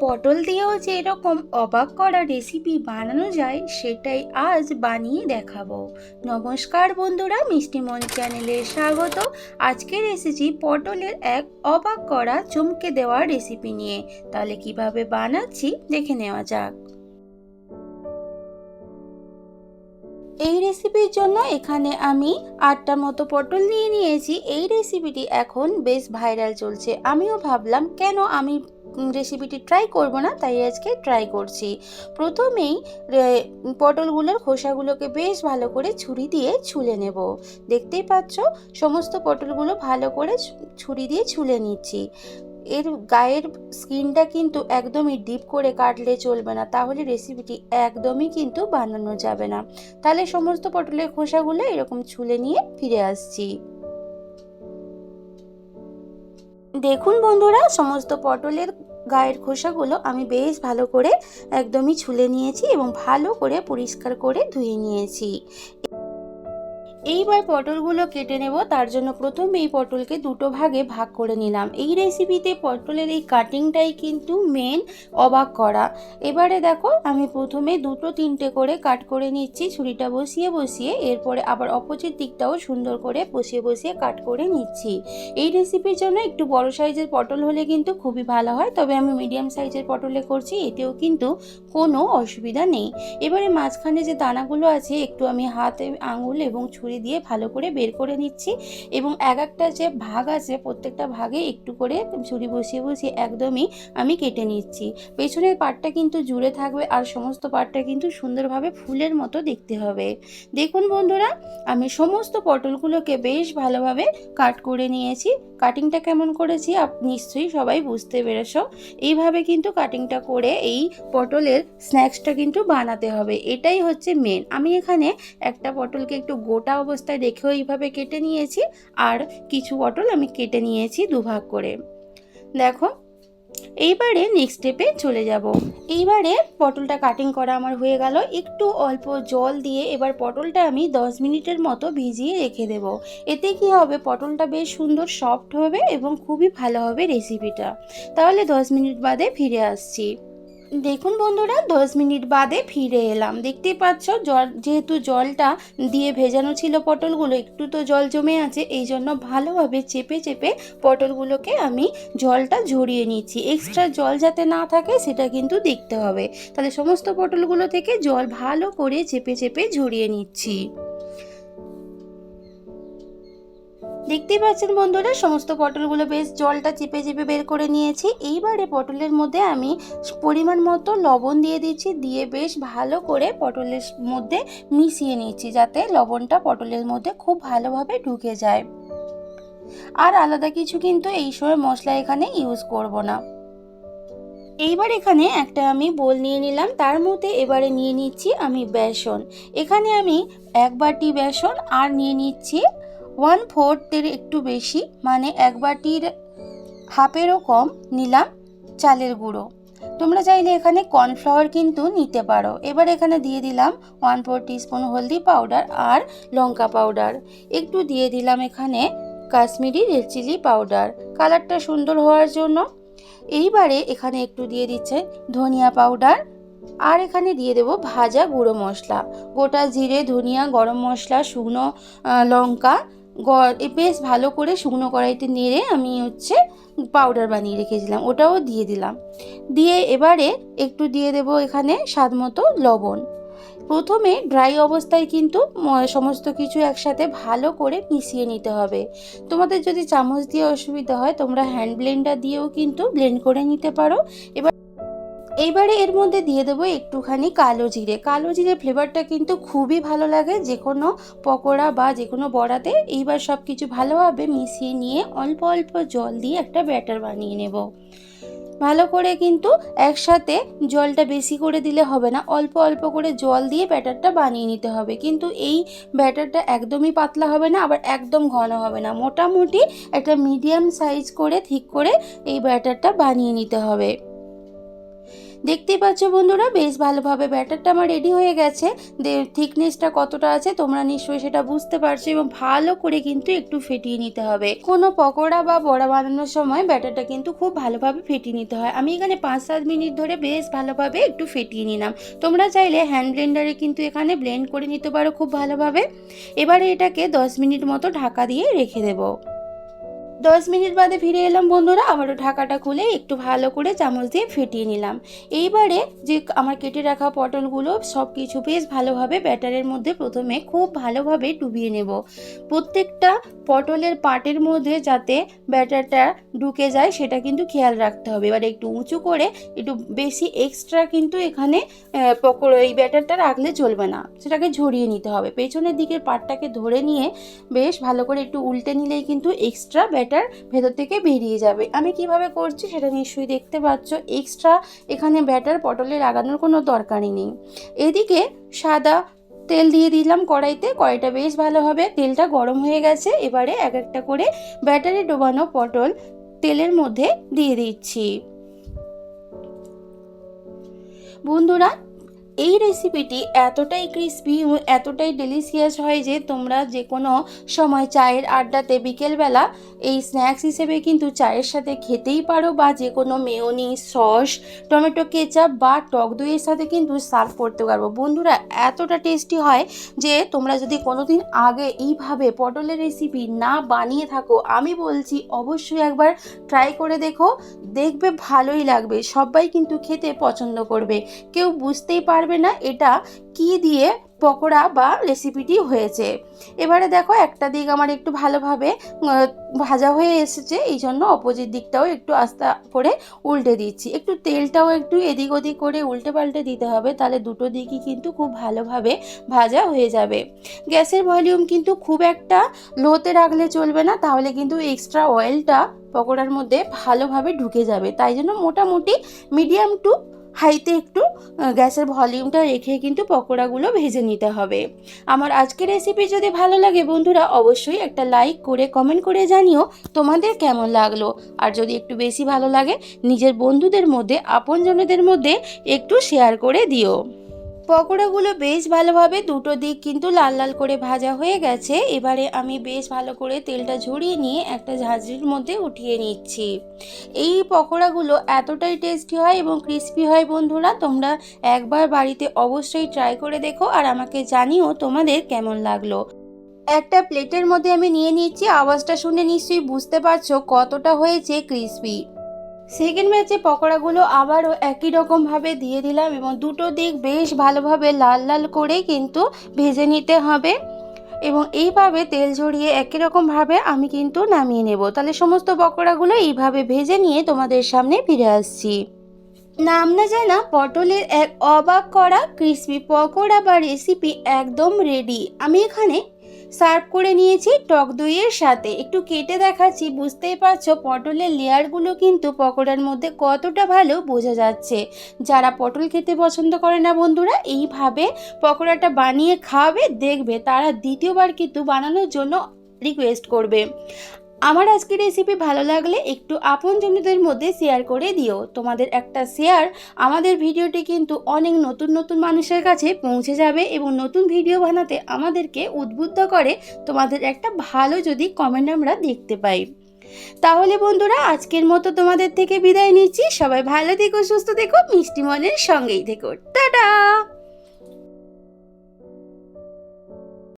পটল দিয়েও যে এরকম অবাক করা রেসিপি বানানো যায়, সেটাই আজ বানিয়ে দেখাবো। নমস্কার বন্ধুরা মিষ্টিমন চ্যানেলে স্বাগত। আজকের এসেছি পটলের এক অবাক করা, চমকে দেওয়া রেসিপি নিয়ে। তাহলে কীভাবে বানাচ্ছি, দেখে নেওয়া যাক। এই রেসিপির জন্য এখানে আমি আটটা মতো পটল নিয়ে নিয়েছি। এই রেসিপিটি এখন বেশ ভাইরাল চলছে। আমিও ভাবলাম, কেন আমি রেসিপিটি ট্রাই করব না? তাই আজকে ট্রাই করছি। প্রথমেই পটলগুলোর খোসাগুলোকে বেশ ভালো করে ছুরি দিয়ে ছুলে নেব। দেখতেই পাচ্ছ, সমস্ত পটলগুলো ভালো করে ছুরি দিয়ে ছুলে নিচ্ছি। এর গায়ের স্কিনটা কিন্তু একদমই ডিপ করে কাটলে চলবে না। তাহলে রেসিপিটি একদমই কিন্তু বানানো যাবে না। তাহলে সমস্ত পটলের খোসাগুলো এরকম ছুলে নিয়ে ফিরে আসছি। দেখুন বন্ধুরা, সমস্ত পটলের গায়ের খোসাগুলো আমি বেশ ভালো করে একদমই ছুলে নিয়েছি এবং ভালো করে পরিষ্কার করে ধুয়ে নিয়েছি। এইবার পটলগুলো কেটে নেব, তার জন্য প্রথমে এই পটলকে দুটো ভাগে ভাগ করে নিলাম। এই রেসিপিতে পটলের এই কাটিংটাই কিন্তু মেন অবাক করা। এবারে দেখো, আমি প্রথমে দুটো তিনটে করে কাট করে নিচ্ছি, ছুরিটা বসিয়ে বসিয়ে, এরপরে আবার অপোজিট দিকটাও সুন্দর করে বসিয়ে বসিয়ে কাট করে নিচ্ছি। এই রেসিপির জন্য একটু বড় সাইজের পটল হলে কিন্তু খুবই ভালো হয়, তবে আমি মিডিয়াম সাইজের পটলে করছি, এতেও কিন্তু কোনো অসুবিধা নেই। এবারে মাঝখানে যে দানাগুলো আছে, একটু আমি হাতে আঙুল এবং ছুরি দিয়ে ভালো করে বের করে নিচ্ছি এবং এক একটা যে ভাগ আছে প্রত্যেকটা ভাগে একটু করে ছুরি বসিয়ে বসিয়ে একদমই আমি কেটে নিচ্ছি। পেছনের পাটটা কিন্তু জুড়ে থাকবে আর সমস্ত পাটটা কিন্তু সুন্দরভাবে ফুলের মতো দেখতে হবে। দেখুন বন্ধুরা, আমি সমস্ত পটলগুলোকে বেশ ভালোভাবে কাট করে নিয়েছি। কাটিংটা কেমন করেছি আপ, নিশ্চয়ই সবাই বুঝতে পেরেছ। এইভাবে কিন্তু কাটিংটা করে এই পটলের স্ন্যাক্সটা কিন্তু বানাতে হবে। এটাই হচ্ছে মেন আমি এখানে একটা পটলকে একটু গোটা অবস্থায় রেখেও এইভাবে কেটে নিয়েছি আর কিছু পটল আমি কেটে নিয়েছি দুভাগ করে। দেখো, এইবারে নেক্সট স্টেপে চলে যাব। এইবারে পটলটা কাটিং করা আমার হয়ে গেল। একটু অল্প জল দিয়ে এবার পটলটা আমি 10 মিনিটের মতো ভিজিয়ে রেখে দেব। এতে কি হবে, পটলটা বেশ সুন্দর সফট হবে এবং খুবই ভালো হবে রেসিপিটা তাহলে 10 মিনিট বাদে ফিরে আসছি। দেখুন বন্ধুরা, দশ মিনিট বাদে ফিরে এলাম। দেখতেই পাচ্ছ, জল, যেহেতু জলটা দিয়ে ভেজানো ছিল পটলগুলো, একটু তো জল জমে আছে, এই জন্য ভালোভাবে চেপে চেপে পটলগুলোকে আমি জলটা ঝরিয়ে নিচ্ছি। এক্সট্রা জল যাতে না থাকে, সেটা কিন্তু দেখতে হবে। তাহলে সমস্ত পটলগুলো থেকে জল ভালো করে চেপে চেপে ঝরিয়ে নিচ্ছি। দেখতেই পাচ্ছেন বন্ধুরা, সমস্ত পটলগুলো বেশ জলটা চেপে চেপে বের করে নিয়েছি। এইবারে পটলের মধ্যে আমি পরিমাণ মতো লবণ দিয়ে দিচ্ছি, দিয়ে বেশ ভালো করে পটলের মধ্যে মিশিয়ে নিচ্ছি যাতে লবণটা পটলের মধ্যে খুব ভালোভাবে ঢুকে যায়। আর আলাদা কিছু কিন্তু এই সময় মশলা এখানে ইউজ করব না। এইবার এখানে একটা আমি বোল নিয়ে নিলাম, তার মধ্যে এবারে নিয়ে নিচ্ছি আমি বেসন। এখানে আমি এক বাটি বেসন আর নিয়ে নিচ্ছি ওয়ান ফোর্থের একটু বেশি মানে এক বাটির হাফেরও কম নিলাম চালের গুঁড়ো। তোমরা চাইলে এখানে কর্নফ্লাওয়ার কিন্তু নিতে পারো। এবার এখানে দিয়ে দিলাম ওয়ান ফোর টিস্পুন হলদি পাউডার আর লঙ্কা পাউডার। একটু দিয়ে দিলাম এখানে কাশ্মীরি রেড চিলি পাউডার। কালারটা সুন্দর হওয়ার জন্য এইবারে এখানে একটু দিয়ে দিচ্ছে ধনিয়া পাউডার। আর এখানে দিয়ে দেব ভাজা গুঁড়ো মশলা। গোটা জিরে, ধনিয়া, গরম মশলা, শুকনো লঙ্কা বেশ ভালো করে শুকনো কড়াইতে নেড়ে আমি হচ্ছে পাউডার বানিয়ে রেখেছিলাম, ওটাও দিয়ে দিলাম। দিয়ে এবারে একটু দিয়ে দেব এখানে স্বাদ মতো লবণ। প্রথমে ড্রাই অবস্থায় কিন্তু সমস্ত কিছু একসাথে ভালো করে মিশিয়ে নিতে হবে। তোমাদের যদি চামচ দিয়ে অসুবিধা হয়, তোমরা হ্যান্ড ব্লেন্ডার দিয়েও কিন্তু ব্লেন্ড করে নিতে পারো। এবার এইবারে এর মধ্যে দিয়ে দেবো একটুখানি কালো জিরে। কালো জিরে ফ্লেভারটা কিন্তু খুবই ভালো লাগে, যে কোনো পকোড়া বা যে কোনো বড়াতে। এইবার সব কিছু ভালোভাবে মিশিয়ে নিয়ে অল্প অল্প জল দিয়ে একটা ব্যাটার বানিয়ে নেব। ভালো করে কিন্তু একসাথে জলটা বেশি করে দিলে হবে না, অল্প অল্প করে জল দিয়ে ব্যাটারটা বানিয়ে নিতে হবে। কিন্তু এই ব্যাটারটা একদমই পাতলা হবে না, আবার একদম ঘন হবে না। মোটামুটি একটা মিডিয়াম সাইজ করে, ঠিক করে এই ব্যাটারটা বানিয়ে নিতে হবে। দেখতেই পাচ্ছ বন্ধুরা, বেশ ভালোভাবে ব্যাটারটা আমার রেডি হয়ে গেছে। থিকনেসটা কতটা আছে তোমরা নিশ্চয়ই সেটা বুঝতে পারছ এবং ভালো করে কিন্তু একটু ফেটিয়ে নিতে হবে। কোনো পকোড়া বা বড়া বানানোর সময় ব্যাটারটা কিন্তু খুব ভালোভাবে ফেটিয়ে নিতে হয়। আমি এখানে পাঁচ সাত মিনিট ধরে বেশ ভালোভাবে একটু ফেটিয়ে নিলাম। তোমরা চাইলে হ্যান্ড ব্লেন্ডারে কিন্তু এখানে ব্লেন্ড করে নিতে পারো খুব ভালোভাবে। এবারে এটাকে দশ মিনিট মতো ঢাকা দিয়ে রেখে দেবো। দশ মিনিট বাদে ফিরে এলাম বন্ধুরা, আবারও ঢাকাটা খুলে একটু ভালো করে চামচ দিয়ে ফেটিয়ে নিলাম। এইবারে যে আমার কেটে রাখা পটলগুলো সব কিছু বেশ ভালোভাবে ব্যাটারের মধ্যে প্রথমে খুব ভালোভাবে ডুবিয়ে নেব। প্রত্যেকটা পটলের পাটের মধ্যে যাতে ব্যাটারটা ঢুকে যায়, সেটা কিন্তু খেয়াল রাখতে হবে। এবার একটু উঁচু করে একটু বেশি এক্সট্রা কিন্তু এখানে পকোড়া, এই ব্যাটারটা রাখলে চলবে না। সেটাকে ঝরিয়ে নিতে হবে। পেছনের দিকের পাটটাকে ধরে নিয়ে বেশ ভালো করে একটু উল্টে নিলেই কিন্তু এক্সট্রা ব্যাটার ভেতর থেকে বেরিয়ে যাবে। আমি কীভাবে করছি সেটা নিশ্চয়ই দেখতে পাচ্ছ। এক্সট্রা এখানে ব্যাটার পটলে লাগানোর কোনো দরকারই নেই। এদিকে সাদা তেল দিয়ে দিলাম কড়াইতে, কড়াইটা বেশ ভালোভাবে তেলটা গরম হয়ে গেছে। এবারে এক একটা করে ব্যাটারে ডোবানো পটল তেলের মধ্যে দিয়ে দিচ্ছি। বন্ধুরা এই রেসিপিটি এতটাই ক্রিসপি এতটাই ডেলিশিয়াস হয় যে তোমরা যে কোনো সময় চায়ের আড্ডাতে বিকেলবেলা এই স্ন্যাক্স হিসেবে কিন্তু চায়ের সাথে খেতেই পারো বা যে কোনো মেয়নি সস টমেটো কেচাপ বা টক দইয়ের সাথে কিন্তু সার্ভ করতে পারব বন্ধুরা, এতটা টেস্টি হয় যে তোমরা যদি কোনোদিন আগে এইভাবে পটলের রেসিপি না বানিয়ে থাকো, আমি বলছি অবশ্যই একবার ট্রাই করে দেখো। দেখবে ভালোই লাগবে, সবাই কিন্তু খেতে পছন্দ করবে। কেউ বুঝতেই পারবে না এটা কি দিয়ে পকোড়া বা রেসিপিটি হয়েছে। এবারে দেখো একটা দিক আমার একটু ভালোভাবে ভাজা হয়ে এসেছে এই জন্য অপোজিট দিকটাও একটু আস্তে করে উল্টে দিচ্ছি। একটু তেলটাও একটু এদিক ওদিক করে উল্টে পাল্টে দিতে হবে, তাহলে দুটো দিকই কিন্তু খুব ভালোভাবে ভাজা হয়ে যাবে। গ্যাসের ভলিউম কিন্তু খুব একটা লোতে রাখলে চলবে না, তাহলে কিন্তু এক্সট্রা অয়েলটা পকোড়ার মধ্যে ভালোভাবে ঢুকে যাবে। তাই জন্য মোটামুটি মিডিয়াম টু হাইতে একটু গ্যাসের ভলিউমটা রেখে কিন্তু পকোড়াগুলো ভেজে নিতে হবে। আমার আজকের রেসিপি যদি ভালো লাগে বন্ধুরা, অবশ্যই একটা লাইক করে কমেন্ট করে জানিও তোমাদের কেমন লাগল। আর যদি একটু বেশি ভালো লাগে, নিজের বন্ধুদের মধ্যে, আপনজনদের মধ্যে একটু শেয়ার করে দিও। পকোড়াগুলো বেশ ভালোভাবে দুটো দিক কিন্তু লাল লাল করে ভাজা হয়ে গেছে। এবারে আমি বেশ ভালো করে তেলটা ঝরিয়ে নিয়ে একটা ঝাঁঝরির মধ্যে উঠিয়ে নিচ্ছি। এই পকোড়াগুলো এতটাই টেস্টি হয় এবং ক্রিস্পি হয় বন্ধুরা, তোমরা একবার বাড়িতে অবশ্যই ট্রাই করে দেখো আর আমাকে জানিও তোমাদের কেমন লাগল। একটা প্লেটের মধ্যে আমি নিয়ে নিচ্ছি, আওয়াজটা শুনে নিশ্চয়ই বুঝতে পারছ কতটা হয়েছে ক্রিস্পি। সেকেন্ড ম্যাচে পকোড়াগুলো আবারও একই রকমভাবে দিয়ে দিলাম এবং দুটো দিক বেশ ভালোভাবে লাল লাল করে কিন্তু ভেজে নিতে হবে। এবং এইভাবে তেল ঝরিয়ে একই রকমভাবে আমি কিন্তু নামিয়ে নেব। তাহলে সমস্ত পকোড়াগুলো এইভাবে ভেজে নিয়ে তোমাদের সামনে ফিরে আসছি। নাম না জানা পটলের এক অবাক করা ক্রিসপি পকোড়া বা রেসিপি একদম রেডি আমি এখানে সার্ভ করে নিয়েছি টক দইয়ের সাথে। একটু কেটে দেখাচ্ছি, বুঝতেই পারছ পটলের লেয়ারগুলো কিন্তু পকোড়ার মধ্যে কতটা ভালো বোঝা যাচ্ছে। যারা পটল খেতে পছন্দ করে না বন্ধুরা, এইভাবে পকোড়াটা বানিয়ে খাওয়াবে, দেখবে তারা দ্বিতীয়বার কিন্তু বানানোর জন্য রিকোয়েস্ট করবে। আমার আজকের রেসিপি ভালো লাগলে একটু আপন আপনজনদের মধ্যে শেয়ার করে দিও। তোমাদের একটা শেয়ার আমাদের ভিডিওটি কিন্তু অনেক নতুন নতুন মানুষের কাছে পৌঁছে যাবে এবং নতুন ভিডিও বানাতে আমাদেরকে উদ্বুদ্ধ করে তোমাদের একটা ভালো যদি কমেন্ট আমরা দেখতে পাই। তাহলে বন্ধুরা, আজকের মতো তোমাদের থেকে বিদায় নিচ্ছি। সবাই ভালো থেকো, সুস্থ থেকো, মিষ্টি মনের সঙ্গেই থেকো। টাটা!